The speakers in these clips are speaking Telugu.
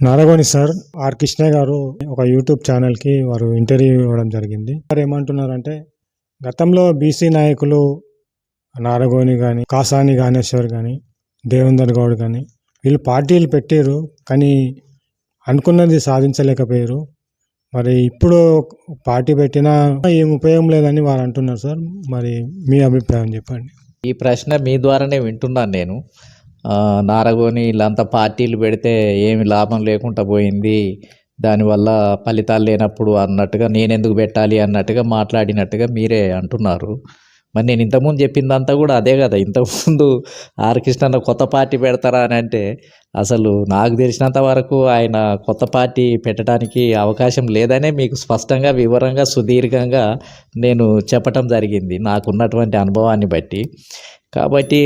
నారగోని సార్ ఆర్ కృష్ణ గారు ఒక యూట్యూబ్ ఛానల్కి వారు ఇంటర్వ్యూ ఇవ్వడం జరిగింది. వారు ఏమంటున్నారంటే గతంలో బీసీ నాయకులు నారగోని కానీ కాసాని గానేశ్వర్ కానీ దేవేందర్ గౌడ్ కానీ వీళ్ళు పార్టీలు పెట్టారు కానీ అనుకున్నది సాధించలేకపోయారు మరి ఇప్పుడు పార్టీ పెట్టినా ఏం ఉపయోగం లేదని వారు అంటున్నారు సార్. మరి మీ అభిప్రాయం చెప్పండి. ఈ ప్రశ్న మీ ద్వారానే వింటున్నాను నేను. నారగోని వీళ్ళంతా పార్టీలు పెడితే ఏమి లాభం లేకుండా పోయింది. దానివల్ల ఫలితాలు లేనప్పుడు అన్నట్టుగా నేను ఎందుకు పెట్టాలి అన్నట్టుగా మాట్లాడినట్టుగా మీరే అంటున్నారు. మరి నేను ఇంతకుముందు చెప్పిందంతా కూడా అదే కదా. ఇంతకుముందు ఆర్ కృష్ణ కొత్త పార్టీ పెడతారా అని అంటే అసలు నాకు తెలిసినంత వరకు ఆయన కొత్త పార్టీ పెట్టడానికి అవకాశం లేదనే మీకు స్పష్టంగా వివరంగా సుదీర్ఘంగా నేను చెప్పటం జరిగింది. నాకున్నటువంటి అనుభవాన్ని బట్టి. కాబట్టి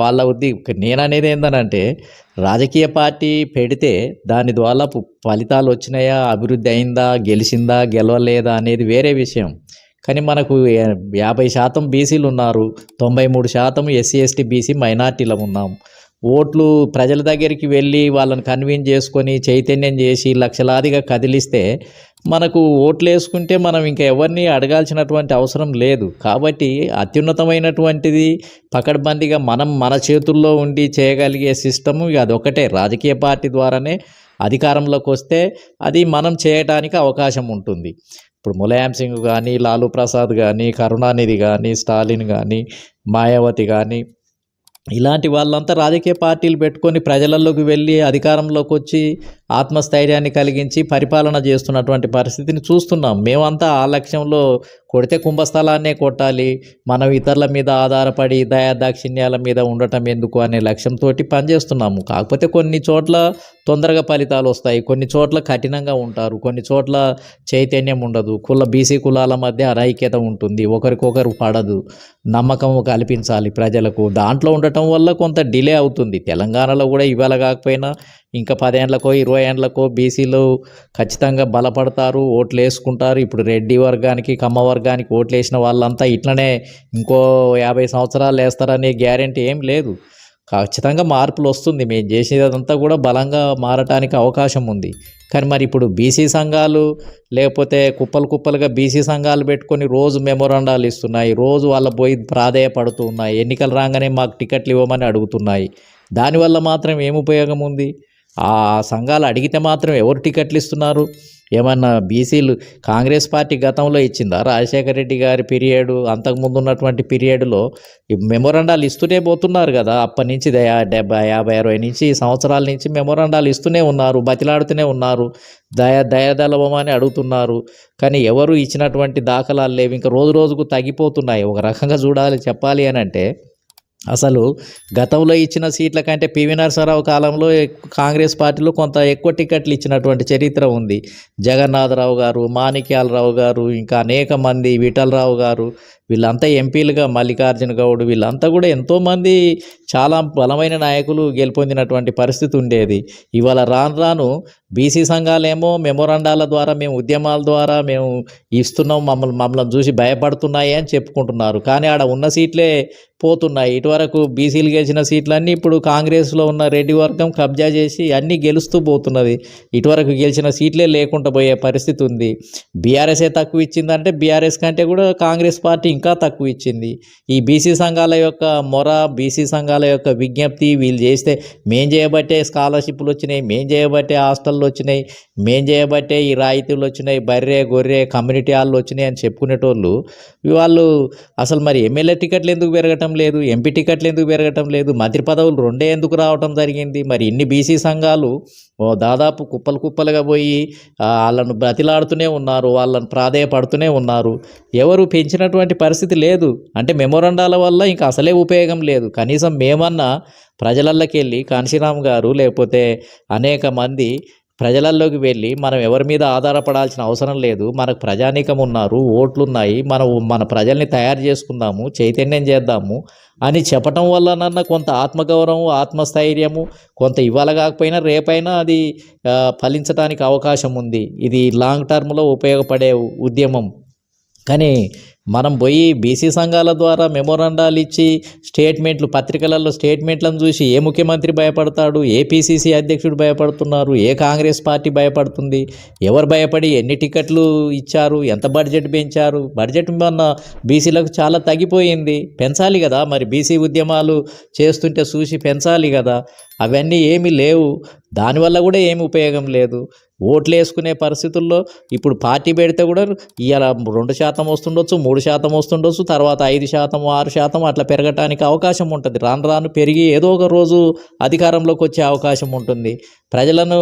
వాళ్ళ ఉద్ది నేను అనేది రాజకీయ పార్టీ పెడితే దాని ద్వారా ఫలితాలు వచ్చినాయా అభివృద్ధి అయిందా గెలిచిందా గెలవలేదా అనేది వేరే విషయం. కానీ మనకు యాభై శాతం బీసీలు ఉన్నారు తొంభై మూడు శాతం ఎస్సీ ఎస్టీ బీసీ మైనార్టీలో ఉన్నాం. ఓట్లు ప్రజల దగ్గరికి వెళ్ళి వాళ్ళని కన్విన్స్ చేసుకొని చైతన్యం చేసి లక్షలాదిగా కదిలిస్తే మనకు ఓట్లు వేసుకుంటే మనం ఇంకా ఎవరిని అడగాల్సినటువంటి అవసరం లేదు. కాబట్టి అత్యున్నతమైనటువంటిది పకడ్బందీగా మనం మన చేతుల్లో ఉండి చేయగలిగే సిస్టము ఇక అదొకటే రాజకీయ పార్టీ ద్వారానే అధికారంలోకి వస్తే అది మనం చేయటానికి అవకాశం ఉంటుంది. ఇప్పుడు ములాయం సింగ్ కానీ లాలూ ప్రసాద్ కానీ కరుణానిధి కానీ స్టాలిన్ కానీ మాయావతి కానీ ఇలాంటి వాళ్ళంతా రాజకీయ పార్టీలు పెట్టుకొని ప్రజలలోకి వెళ్ళి అధికారంలోకి వచ్చి ఆత్మస్థైర్యాన్ని కలిగించి పరిపాలన చేస్తున్నటువంటి పరిస్థితిని చూస్తున్నాం. మేమంతా ఆ లక్ష్యంలో కొడితే కుంభస్థలాన్నే కొట్టాలి. మనం ఇతరుల మీద ఆధారపడి దయా దాక్షిణ్యాల మీద ఉండటం ఎందుకు అనే లక్ష్యంతో పనిచేస్తున్నాము. కాకపోతే కొన్ని చోట్ల తొందరగా ఫలితాలు వస్తాయి. కొన్ని చోట్ల కఠినంగా ఉంటారు. కొన్ని చోట్ల చైతన్యం ఉండదు. కుల బీసీ కులాల మధ్య అనైక్యత ఉంటుంది. ఒకరికొకరు పడదు. నమ్మకం కల్పించాలి ప్రజలకు. దాంట్లో ఉండటం వల్ల కొంత డిలే అవుతుంది. తెలంగాణలో కూడా ఇవాళ కాకపోయినా ఇంకా పదేండ్లకో ఇరవై ఏండ్లకో బీసీలు ఖచ్చితంగా బలపడతారు ఓట్లు వేసుకుంటారు. ఇప్పుడు రెడ్డి వర్గానికి కమ్మ వర్గానికి ఓట్లు వేసిన వాళ్ళంతా ఇట్లనే ఇంకో యాభై సంవత్సరాలు వేస్తారనే గ్యారెంటీ ఏం లేదు. ఖచ్చితంగా మార్పులు వస్తుంది. మేము చేసేదంతా కూడా బలంగా మారటానికి అవకాశం ఉంది. కానీ మరి ఇప్పుడు బీసీ సంఘాలు లేకపోతే కుప్పలు కుప్పలుగా బీసీ సంఘాలు పెట్టుకొని రోజు మెమోరాండాలు ఇస్తున్నాయి రోజు వాళ్ళ పోయి ప్రాధేయపడుతూ ఉన్నాయి ఎన్నికలు రాగానే మాకు టికెట్లు ఇవ్వమని అడుగుతున్నాయి. దానివల్ల మాత్రం ఏం ఉపయోగం ఉంది? ఆ సంఘాలు అడిగితే మాత్రం ఎవరు టికెట్లు ఇస్తున్నారు? ఏమన్నా బీసీలు కాంగ్రెస్ పార్టీ గతంలో ఇచ్చిందా? రాజశేఖర రెడ్డి గారి పీరియడ్ అంతకుముందు ఉన్నటువంటి పీరియడ్లో ఈ మెమోరాండాలు ఇస్తూనే పోతున్నారు కదా. అప్పటి నుంచి దయా డెబ్బై యాభై అరవై నుంచి సంవత్సరాల నుంచి మెమోరాండాలు ఇస్తూనే ఉన్నారు బతిలాడుతూనే ఉన్నారు దయ దయదలవమని అడుగుతున్నారు. కానీ ఎవరు ఇచ్చినటువంటి దాఖలాలు లేవు. ఇంకా రోజు రోజుకు తగ్గిపోతున్నాయి. ఒక రకంగా చూడాలి చెప్పాలి అని అంటే అసలు గతంలో ఇచ్చిన సీట్ల కంటే పివి నరసరావు కాలంలో కాంగ్రెస్ పార్టీలో కొంత ఎక్కువ టికెట్లు ఇచ్చినటువంటి చరిత్ర ఉంది. జగన్నాథరావు గారు మాణిక్యాలరావు గారు ఇంకా అనేక మంది విఠలరావు గారు వీళ్ళంతా ఎంపీలుగా మల్లికార్జున గౌడ్ వీళ్ళంతా కూడా ఎంతోమంది చాలా బలమైన నాయకులు గెలుపొందినటువంటి పరిస్థితి ఉండేది. ఇవాళ రాను రాను బీసీ సంఘాలేమో మెమోరాండాల ద్వారా మేము ఉద్యమాల ద్వారా మేము ఇస్తున్నాం మమ్మల్ని మమ్మల్ని చూసి భయపడుతున్నాయి అని చెప్పుకుంటున్నారు. కానీ ఆడ ఉన్న సీట్లే పోతున్నాయి. ఇటువరకు బీసీలు గెలిచిన సీట్లన్నీ ఇప్పుడు కాంగ్రెస్లో ఉన్న రెడ్డి వర్గం కబ్జా చేసి అన్నీ గెలుస్తూ పోతున్నది. ఇటువరకు గెలిచిన సీట్లే లేకుండా పోయే పరిస్థితి ఉంది. బీఆర్ఎస్ఏ తక్కువ ఇచ్చిందంటే బీఆర్ఎస్ కంటే కూడా కాంగ్రెస్ పార్టీ ఇంకా తక్కువ ఇచ్చింది. ఈ బీసీ సంఘాల యొక్క మొర బీసీ సంఘాల యొక్క విజ్ఞప్తి వీళ్ళు చేస్తే మేం చేయబట్టే స్కాలర్షిప్లు వచ్చినాయి మేం చేయబట్టే హాస్టళ్ళు వచ్చినాయి మేం చేయబట్టే ఈ రాయితీలు వచ్చినాయి బర్రె గొర్రె కమ్యూనిటీ హాళ్ళు వచ్చినాయి అని చెప్పుకునేటోళ్ళు వాళ్ళు అసలు మరి ఎమ్మెల్యే టికెట్లు ఎందుకు పెరగటం లేదు? ఎంపీ టికెట్లు ఎందుకు పెరగటం లేదు? మంత్రి పదవులు రెండే ఎందుకు రావటం జరిగింది? మరి ఇన్ని బీసీ సంఘాలు ఓ దాదాపు కుప్పలు కుప్పలుగా పోయి వాళ్ళను బ్రతిలాడుతూనే ఉన్నారు వాళ్ళను ప్రాధేయపడుతూనే ఉన్నారు. ఎవరు పెంచినటువంటి పరిస్థితి లేదు. అంటే మెమోరండాల వల్ల ఇంకా అసలే ఉపయోగం లేదు. కనీసం మేమన్నా ప్రజలల్లకెళ్ళి కాన్సీరామ్ గారు లేకపోతే అనేక మంది ప్రజలలోకి వెళ్ళి మనం ఎవరి మీద ఆధారపడాల్సిన అవసరం లేదు. మనకు ప్రజానీకం ఉన్నారు ఓట్లున్నాయి మనం మన ప్రజల్ని తయారు చేసుకుందాము చైతన్యం చేద్దాము అని చెప్పటం వల్లనన్న కొంత ఆత్మగౌరవం ఆత్మస్థైర్యము కొంత ఇవాళ కాకపోయినా రేపైనా అది ఫలించడానికి అవకాశం ఉంది. ఇది లాంగ్ టర్మ్లో ఉపయోగపడే ఉద్యమం. కానీ మనం పోయి బీసీ సంఘాల ద్వారా మెమోరాండాలు ఇచ్చి స్టేట్మెంట్లు పత్రికలలో స్టేట్మెంట్లను చూసి ఏ ముఖ్యమంత్రి భయపడతాడు ఏ పీసీసీ అధ్యక్షుడు భయపడుతున్నారు ఏ కాంగ్రెస్ పార్టీ భయపడుతుంది ఎవరు భయపడి ఎన్ని టికెట్లు ఇచ్చారు ఎంత బడ్జెట్ పెంచారు బడ్జెట్ మొన్న బీసీలకు చాలా తగ్గిపోయింది. పెంచాలి కదా మరి బీసీ ఉద్యమాలు చేస్తుంటే చూసి పెంచాలి కదా. అవన్నీ ఏమీ లేవు. దానివల్ల కూడా ఏమి ఉపయోగం లేదు. ఓట్లు వేసుకునే పరిస్థితుల్లో ఇప్పుడు పార్టీ పెడితే కూడా ఇవాళ రెండు శాతం వస్తుండొచ్చు మూడు శాతం వస్తుండొచ్చు తర్వాత ఐదు శాతం ఆరు శాతం అట్లా పెరగటానికి అవకాశం ఉంటుంది. రాను రాను పెరిగి ఏదో ఒక రోజు అధికారంలోకి వచ్చే అవకాశం ఉంటుంది. ప్రజలను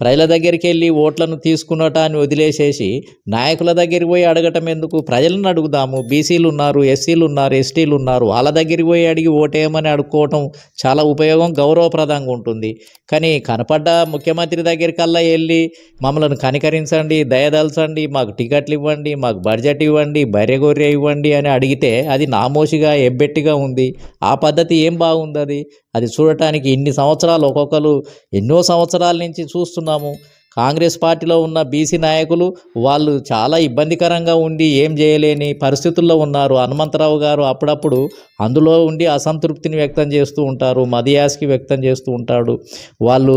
ప్రజల దగ్గరికి వెళ్ళి ఓట్లను తీసుకునటాన్ని వదిలేసేసి నాయకుల దగ్గరికి పోయి అడగటం ఎందుకు? ప్రజలను అడుగుదాము. బీసీలు ఉన్నారు ఎస్సీలు ఉన్నారు ఎస్టీలు ఉన్నారు. వాళ్ళ దగ్గరికి పోయి అడిగి ఓటేయమని అడుక్కోవటం చాలా ఉపయోగం గౌరవప్రదంగా ఉంటుంది. కానీ కనపడ్డ ముఖ్యమంత్రి దగ్గరికల్లా వెళ్ళి మమ్మల్ని కనికరించండి దయదలచండి మాకు టికెట్లు ఇవ్వండి మాకు బడ్జెట్ ఇవ్వండి బర్రెగొర్రె ఇవ్వండి అని అడిగితే అది నామోషిగా ఎబ్బెట్టిగా ఉంది. ఆ పద్ధతి ఏం బాగుంది అది? అది చూడటానికి ఇన్ని సంవత్సరాలు ఒక్కొక్కరు ఎన్నో సంవత్సరాల నుంచి చూస్తున్నాము. కాంగ్రెస్ పార్టీలో ఉన్న బీసీ నాయకులు వాళ్ళు చాలా ఇబ్బందికరంగా ఉండి ఏం చేయలేని పరిస్థితుల్లో ఉన్నారు. హనుమంతరావు గారు అప్పుడప్పుడు అందులో ఉండి అసంతృప్తిని వ్యక్తం చేస్తూ ఉంటారు మదియాస్కి వ్యక్తం చేస్తూ ఉంటాడు. వాళ్ళు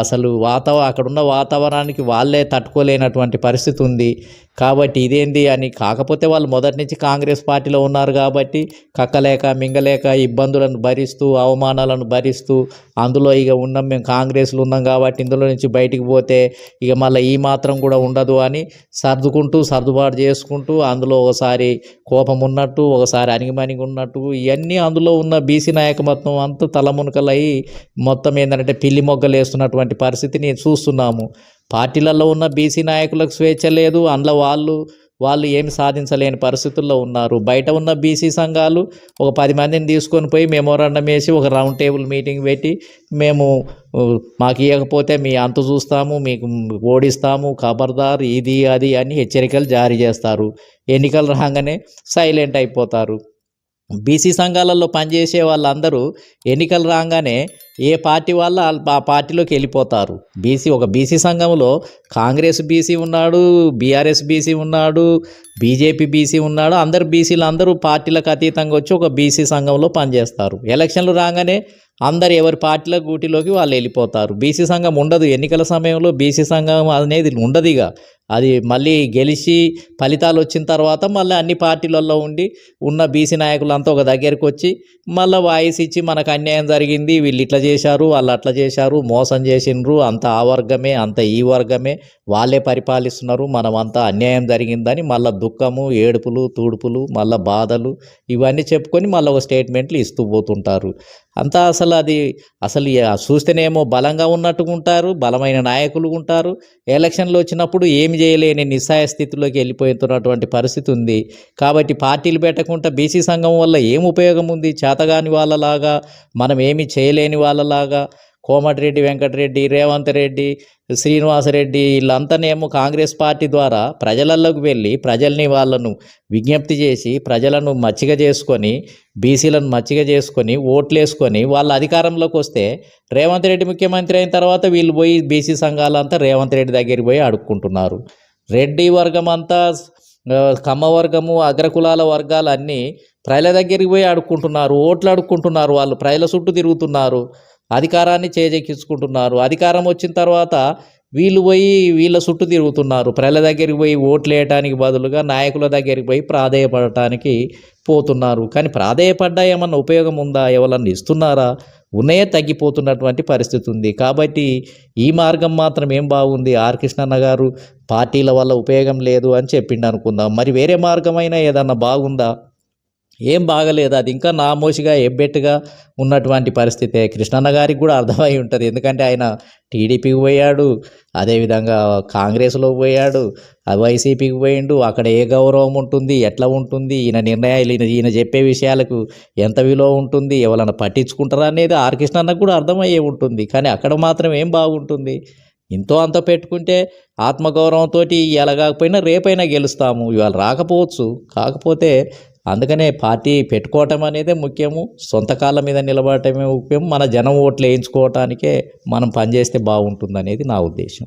అసలు వాతావరణ అక్కడున్న వాతావరణానికి వాళ్ళే తట్టుకోలేనటువంటి పరిస్థితి ఉంది. కాబట్టి ఇదేంది అని కాకపోతే వాళ్ళు మొదటి నుంచి కాంగ్రెస్ పార్టీలో ఉన్నారు కాబట్టి కక్కలేక మింగలేక ఇబ్బందులను భరిస్తూ అవమానాలను భరిస్తూ అందులో ఇక ఉన్నాం మేము కాంగ్రెస్లో ఉన్నాం కాబట్టి ఇందులో నుంచి బయటికి పోతే ఇక మళ్ళీ ఈ మాత్రం కూడా ఉండదు అని సర్దుకుంటూ సర్దుబాటు చేసుకుంటూ అందులో ఒకసారి కోపం ఉన్నట్టు ఒకసారి అణిగిమణిగి ఉన్నట్టు ఇవన్నీ అందులో ఉన్న బీసీ నాయకత్వం అంతా తలమునకలయ్యి మొత్తం ఏంటంటే పిల్లి మొగ్గలు వేస్తున్నటువంటి పరిస్థితిని చూస్తున్నాము. పార్టీలలో ఉన్న బీసీ నాయకులకు స్వేచ్ఛ లేదు. అందులో వాళ్ళు వాళ్ళు ఏమి సాధించలేని పరిస్థితుల్లో ఉన్నారు. బయట ఉన్న బీసీ సంఘాలు ఒక పది మందిని తీసుకొని పోయి మెమోరాండం వేసి ఒక రౌండ్ టేబుల్ మీటింగ్ పెట్టి మేము మాకు ఇవ్వకపోతే మీ అంత చూస్తాము మీకు ఓడిస్తాము ఖబర్దార్ ఇది అది అని హెచ్చరికలు జారీ చేస్తారు. ఎన్నికలు రాగానే సైలెంట్ అయిపోతారు. బీసీ సంఘాలలో పనిచేసే వాళ్ళందరూ ఎన్నికలు రాగానే ఏ పార్టీ వాళ్ళు ఆ పార్టీలోకి వెళ్ళిపోతారు? బీసీ ఒక బీసీ సంఘంలో కాంగ్రెస్ బీసీ ఉన్నాడు బీఆర్ఎస్ బీసీ ఉన్నాడు బీజేపీ బీసీ ఉన్నాడు అందరు బీసీలు అందరూ పార్టీలకు అతీతంగా వచ్చి ఒక బీసీ సంఘంలో పనిచేస్తారు. ఎలక్షన్లు రాగానే అందరు ఎవరి పార్టీల గూటిలోకి వాళ్ళు వెళ్ళిపోతారు. బీసీ సంఘం ఉండదు. ఎన్నికల సమయంలో బీసీ సంఘం అనేది ఉండదు ఇక. అది మళ్ళీ గెలిచి ఫలితాలు వచ్చిన తర్వాత మళ్ళీ అన్ని పార్టీలలో ఉండి ఉన్న బీసీ నాయకులంతా ఒక దగ్గరికి వచ్చి మళ్ళీ వాయిస్ ఇచ్చి మనకు అన్యాయం జరిగింది వీళ్ళు ఇట్లా చేశారు వాళ్ళు అట్లా చేశారు మోసం చేసిండ్రు అంత ఆ వర్గమే అంత ఈ వర్గమే వాళ్ళే పరిపాలిస్తున్నారు మనమంతా అన్యాయం జరిగిందని మళ్ళీ దుఃఖము ఏడుపులు తూడుపులు మళ్ళీ బాధలు ఇవన్నీ చెప్పుకొని మళ్ళీ ఒక స్టేట్మెంట్లు ఇస్తూ పోతుంటారు. అంతా అసలు అది అసలు చూస్తేనేమో బలంగా ఉన్నట్టుగా ఉంటారు బలమైన నాయకులు ఉంటారు. ఎలక్షన్లు వచ్చినప్పుడు ఏమి చేయలేని నిస్సాయ స్థితిలోకి వెళ్ళిపోతున్నటువంటి పరిస్థితి ఉంది కాబట్టి పార్టీలు పెట్టకుండా బీసీ సంఘం వల్ల ఏం ఉపయోగం ఉంది చేతగాని వాళ్ళలాగా మనం ఏమి చేయలేని వాళ్ళలాగా కోమటిరెడ్డి వెంకటరెడ్డి రేవంత్ రెడ్డి శ్రీనివాసరెడ్డి వీళ్ళంతానేమో కాంగ్రెస్ పార్టీ ద్వారా ప్రజలలోకి వెళ్ళి ప్రజల్ని వాళ్ళను విజ్ఞప్తి చేసి ప్రజలను మచ్చిక చేసుకొని బీసీలను మచ్చిక చేసుకొని ఓట్లేసుకొని వాళ్ళ అధికారంలోకి వస్తే రేవంత్ రెడ్డి ముఖ్యమంత్రి అయిన తర్వాత వీళ్ళు పోయి బీసీ సంఘాలంతా రేవంత్ రెడ్డి దగ్గరికి పోయి అడుక్కుంటున్నారు. రెడ్డి వర్గం అంతా కమ్మవర్గము అగ్రకులాల వర్గాలు అన్నీ ప్రజల దగ్గరికి పోయి అడుక్కుంటున్నారు ఓట్లు అడుక్కుంటున్నారు వాళ్ళు ప్రజల చుట్టూ తిరుగుతున్నారు. అధికారాన్ని చేజెక్కించుకుంటున్నారు. అధికారం వచ్చిన తర్వాత వీళ్ళు పోయి వీళ్ళ చుట్టూ తిరుగుతున్నారు. ప్రజల దగ్గరికి పోయి ఓట్లు వేయటానికి బదులుగా నాయకుల దగ్గరికి పోయి ప్రాధేయపడటానికి పోతున్నారు. కానీ ప్రాధేయపడ్డా ఏమన్నా ఉపయోగం ఉందా? ఎవరన్నా ఇస్తున్నారా? ఉన్నాయే తగ్గిపోతున్నటువంటి పరిస్థితి ఉంది. కాబట్టి ఈ మార్గం మాత్రం ఏం బాగుంది? ఆర్ కృష్ణన్న గారు పార్టీల వల్ల ఉపయోగం లేదు అని చెప్పిండు అనుకుందాం మరి వేరే మార్గమైనా ఏదన్నా బాగుందా? ఏం బాగలేదు. అది ఇంకా నామోషిగా ఎబ్బెట్టుగా ఉన్నటువంటి పరిస్థితే కృష్ణన్న గారికి కూడా అర్థమై ఉంటుంది. ఎందుకంటే ఆయన టీడీపీకి పోయాడు అదేవిధంగా కాంగ్రెస్లో పోయాడు వైసీపీకి పోయిండు. అక్కడ ఏ గౌరవం ఉంటుంది ఎట్లా ఉంటుంది ఈయన నిర్ణయాలు ఈయన ఈయన చెప్పే విషయాలకు ఎంత విలువ ఉంటుంది ఎవరైనా పట్టించుకుంటారా అనేది ఆర్ కృష్ణన్నకు కూడా అర్థమయ్యే ఉంటుంది. కానీ అక్కడ మాత్రం ఏం బాగుంటుంది? ఇంతో అంత పెట్టుకుంటే ఆత్మగౌరవంతో ఇవాళ కాకపోయినా రేపైనా గెలుస్తాము. ఇవాళ రాకపోవచ్చు. కాకపోతే అందుకనే పార్టీ పెట్టుకోవటం అనేదే ముఖ్యము. సొంత కాళ్ళ మీద నిలబడటమే ముఖ్యం మన జనం ఓట్లు వేయించుకోవటానికే మనం పనిచేస్తే బాగుంటుంది అనేది నా ఉద్దేశం.